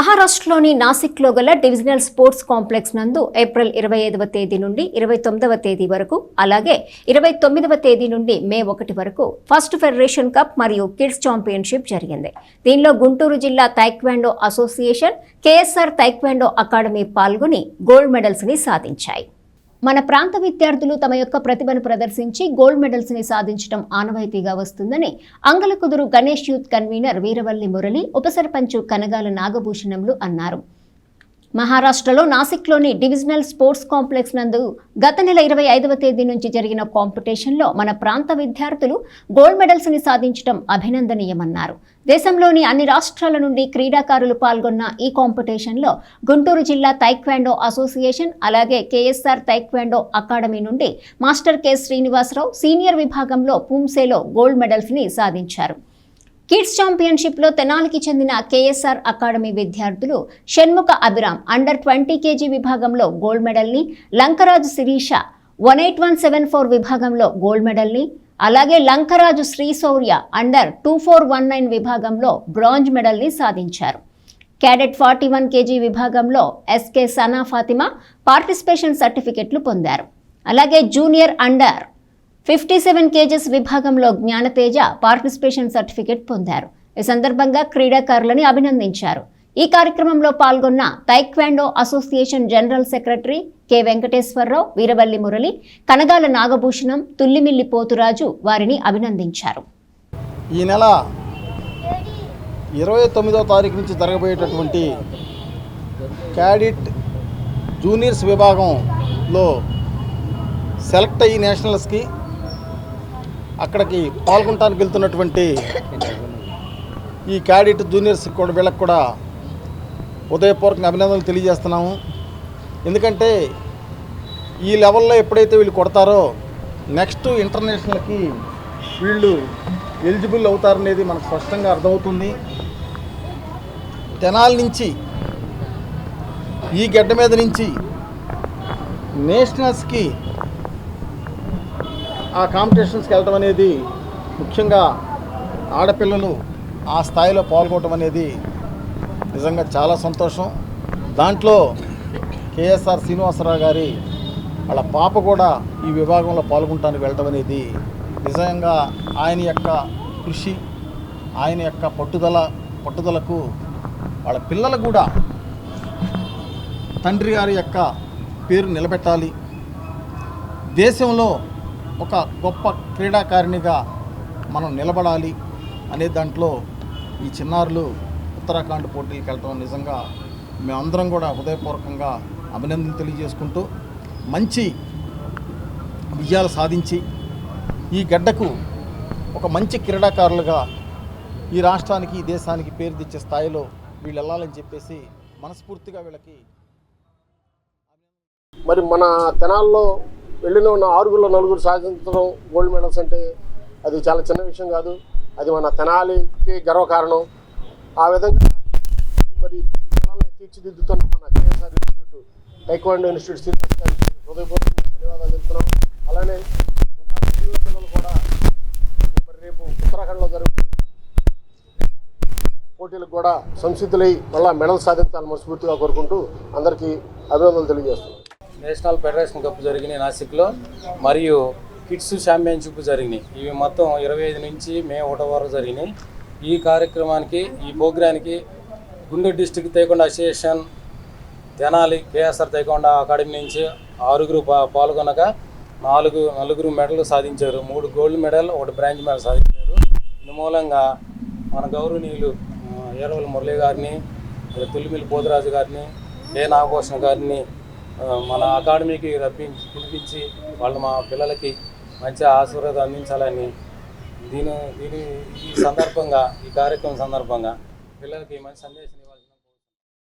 మహారాష్ట్రలోని నాసిక్లో గల డివిజనల్ స్పోర్ట్స్ కాంప్లెక్స్ నందు ఏప్రిల్ ఇరవై ఐదవ తేదీ నుండి ఇరవై తొమ్మిదవ తేదీ వరకు అలాగే ఇరవై తొమ్మిదవ తేదీ నుండి మే ఒకటి వరకు ఫస్ట్ ఫెడరేషన్ కప్ మరియు కిడ్స్ ఛాంపియన్షిప్ జరిగింది. దీనిలో గుంటూరు జిల్లా taekwondo association KSR taekwondo academy పాల్గొని గోల్డ్ మెడల్స్ని సాధించాయి. మన ప్రాంత విద్యార్థులు తమ యొక్క ప్రతిభను ప్రదర్శించి గోల్డ్ మెడల్స్ని సాధించడం ఆనవాయితీగా వస్తుందని అంగలకుదురు గణేష్ యూత్ కన్వీనర్ వీరవల్లి మురళి ఉప సర్పంచ్ కనగాల నాగభూషణంలు అన్నారు. మహారాష్ట్రలో నాసిక్లోని డివిజనల్ స్పోర్ట్స్ కాంప్లెక్స్ నందు గత నెల ఇరవై ఐదవ తేదీ నుంచి జరిగిన కాంపిటీషన్లో మన ప్రాంత విద్యార్థులు గోల్డ్ మెడల్స్ని సాధించడం అభినందనీయమన్నారు. దేశంలోని అన్ని రాష్ట్రాల నుండి క్రీడాకారులు పాల్గొన్న ఈ కాంపిటీషన్లో గుంటూరు జిల్లా తైక్వాండో అసోసియేషన్ అలాగే కేఎస్ఆర్ తైక్వాండో అకాడమీ నుండి మాస్టర్ కె శ్రీనివాసరావు సీనియర్ విభాగంలో పూంసేలో గోల్డ్ మెడల్స్ని సాధించారు. కిడ్స్ ఛాంపియన్షిప్లో తెనాలికి చెందిన కేఎస్ఆర్ అకాడమీ విద్యార్థులు Shanmukha Abhiram under twenty kg విభాగంలో gold మెడల్ని Lankaraju Sirisha one eight one seven four విభాగంలో గోల్డ్ మెడల్ని అలాగే Lankaraju Srishourya under two four one nine విభాగంలో బ్రాంజ్ మెడల్ని సాధించారు. క్యాడెట్ ఫార్టీ వన్ కేజీ విభాగంలో ఎస్కే సనా ఫాతిమా పార్టిసిపేషన్ సర్టిఫికెట్లు పొందారు. అలాగే junior under fifty seven kgs విభాగంలో జ్ఞానతేజ పార్టిసిపేషన్ సర్టిఫికెట్ పొందారు. ఈ సందర్భంగా క్రీడాకారులని అభినందించారు. ఈ కార్యక్రమంలో పాల్గొన్న taekwondo association general secretary K Venkateswararao Veeravalli Murali Kanagala Nagabhushanam Tullimilli Poturaju వారిని అభినందించారు. ఈ నెల ఇరవై తొమ్మిదో తారీఖు నుంచి జరగబోయేటటువంటి క్యాడిట్ జూనియర్స్ విభాగంలో సెలెక్ట్ అయ్యి నేషనల్స్కి అక్కడికి పాల్గొనడానికి వెళ్తున్నటువంటి ఈ క్యాడెట్ జూనియర్స్ కూడా వీళ్ళకి కూడా ఉదయపూర్వకంగా అభినందనలు తెలియజేస్తున్నాము. ఎందుకంటే ఈ లెవెల్లో ఎప్పుడైతే వీళ్ళు కొడతారో నెక్స్ట్ ఇంటర్నేషనల్కి వీళ్ళు ఎలిజిబుల్ అవుతారనేది మనకు స్పష్టంగా అర్థమవుతుంది. తెనాల నుంచి ఈ గడ్డ మీద నుంచి నేషనల్స్కి ఆ కాంపిటీషన్స్కి వెళ్ళటం అనేది ముఖ్యంగా ఆడపిల్లలు ఆ స్థాయిలో పాల్గొనడం అనేది నిజంగా చాలా సంతోషం. దాంట్లో కేఎస్ఆర్ శ్రీనివాసరావు గారి వాళ్ళ పాప కూడా ఈ విభాగంలో పాల్గొనడానికి వెళ్ళడం అనేది నిజంగా ఆయన యొక్క కృషి ఆయన యొక్క పట్టుదల పట్టుదలకు వాళ్ళ పిల్లలు కూడా తండ్రి గారి యొక్క పేరు నిలబెట్టాలి. దేశంలో ఒక గొప్ప క్రీడాకారిణిగా మనం నిలబడాలి అనే దాంట్లో ఈ చిన్నారులు ఉత్తరాఖండ్ పోటీలకు వెళ్ళటం నిజంగా మేమందరం కూడా హృదయపూర్వకంగా అభినందనలు తెలియజేసుకుంటూ మంచి విజయాలు సాధించి ఈ గడ్డకు ఒక మంచి క్రీడాకారులుగా ఈ రాష్ట్రానికి ఈ దేశానికి పేరు తెచ్చే స్థాయిలో వీళ్ళు వెళ్ళాలని చెప్పేసి మనస్ఫూర్తిగా వీళ్ళకి మరి మన తెనాల్లో వెళ్ళిన ఉన్న ఆరుగురులో నలుగురు సాధించడం గోల్డ్ మెడల్స్ అంటే అది చాలా చిన్న విషయం కాదు. అది మన తెనాలికి గర్వకారణం. ఆ విధంగా మరి తీర్చిదిద్దుతున్న మన KSR institute taekwondo institute Srinivas గారికి హృదయపూర్వక ధన్యవాదాలు చెప్తున్నాం. అలానే ఇంకా మిగిలిన పిల్లలు కూడా మరి రేపు ఉత్తరాఖండ్లో జరుగు పోటీలకు కూడా సంసిద్ధులై మళ్ళీ మెడల్ సాధించాలని మనస్ఫూర్తిగా కోరుకుంటూ అందరికీ అభినందనలు తెలియజేస్తున్నాం. నేషనల్ ఫెడరేషన్ కప్ జరిగినాయి నాసిక్లో మరియు కిడ్స్ ఛాంపియన్షిప్ జరిగినాయి. ఇవి మొత్తం ఇరవై ఐదు నుంచి మే ఒకటో వరకు జరిగినాయి. ఈ కార్యక్రమానికి ఈ ప్రోగ్రానికి గుండె district taekwondo association Tenali KSR taekwondo academy నుంచి ఆరుగురు పా పాల్గొనగా నాలుగు నలుగురు మెడల్ సాధించారు. మూడు గోల్డ్ మెడల్ ఒకటి బ్రాంజ్ మెడల్ సాధించారు. ఇందు మూలంగా మన గౌరవనీయులు ఆ, ఏరవల మురళి గారిని తుల్లిమిల్లి పోతురాజు గారిని ఏ నాగభూషణ్ గారిని మన అకాడమీకి రప్పించి పిలిపించి వాళ్ళు మా పిల్లలకి మంచి ఆశీర్వాదం అందించాలని దీని దీని ఈ సందర్భంగా ఈ కార్యక్రమం సందర్భంగా పిల్లలకి మంచి సందేశం